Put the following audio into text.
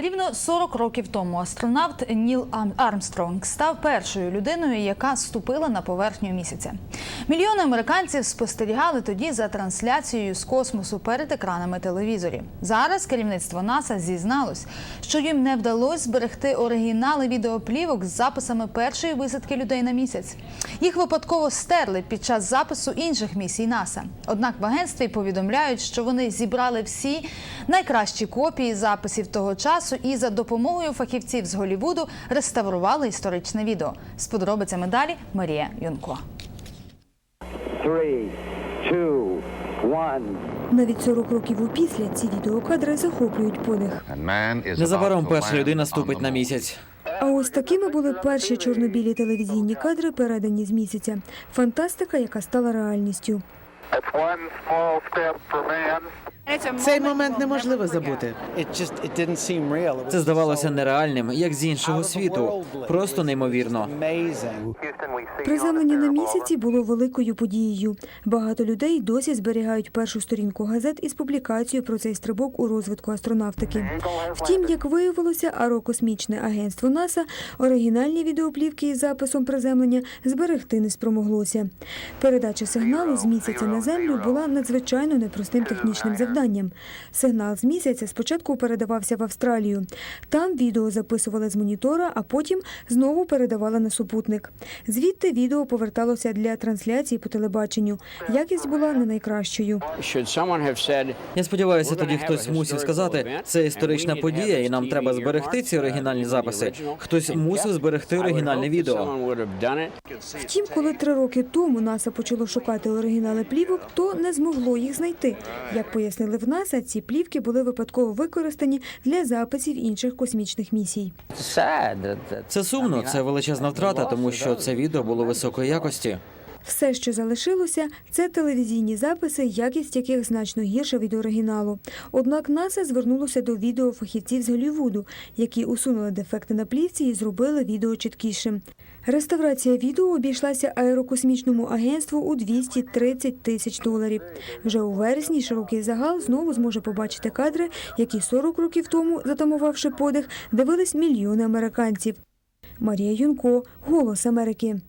Рівно 40 років тому астронавт Ніл Армстронг став першою людиною, яка ступила на поверхню місяця. Мільйони американців спостерігали тоді за трансляцією з космосу перед екранами телевізорів. Зараз керівництво НАСА зізналось, що їм не вдалося зберегти оригінали відеоплівок з записами першої висадки людей на місяць. Їх випадково стерли під час запису інших місій НАСА. Однак в агентстві повідомляють, що вони зібрали всі найкращі копії записів того часу і за допомогою фахівців з Голлівуду реставрували історичне відео. З подробицями далі Марія Юнко. Three, two, one. Навіть 40 років опісля ці відеокадри захоплюють подих. Незабаром перша людина ступить на місяць. А ось такими були перші чорно-білі телевізійні кадри, передані з місяця. Фантастика, яка стала реальністю. Цей момент неможливо забути. Це здавалося нереальним, як з іншого світу. Просто неймовірно. Houston, we see Приземлення на місяці було великою подією. Багато людей досі зберігають першу сторінку газет із публікацією про цей стрибок у розвитку астронавтики. Втім, як виявилося, аерокосмічне агентство НАСА оригінальні відеоплівки із записом приземлення зберегти не спромоглося. Передача сигналу з місяця на землю була надзвичайно непростим технічним завданням. Сигнал з місяця спочатку передавався в Австралію. Там відео записували з монітора, а потім знову передавали на супутник. Звідти відео поверталося для трансляції по телебаченню. Якість була не найкращою. Я сподіваюся, тоді хтось мусив сказати, це історична подія, і нам треба зберегти ці оригінальні записи. Хтось мусив зберегти оригінальне відео. Втім, коли три роки тому НАСА почало шукати оригінали плівок, то не змогло їх знайти. Як пояснили в НАСА, ці плівки були випадково використані для записів інших космічних місій. Це сумно, це величезна втрата, тому що це відео було високої якості. Все, що залишилося, це телевізійні записи, якість яких значно гірша від оригіналу. Однак НАСА звернулося до відеофахівців з Голлівуду, які усунули дефекти на плівці і зробили відео чіткішим. Реставрація відео обійшлася аерокосмічному агентству у 230 тисяч доларів. Вже у вересні широкий загал знову зможе побачити кадри, які 40 років тому, затамувавши подих, дивились мільйони американців. Марія Юнко, Голос Америки.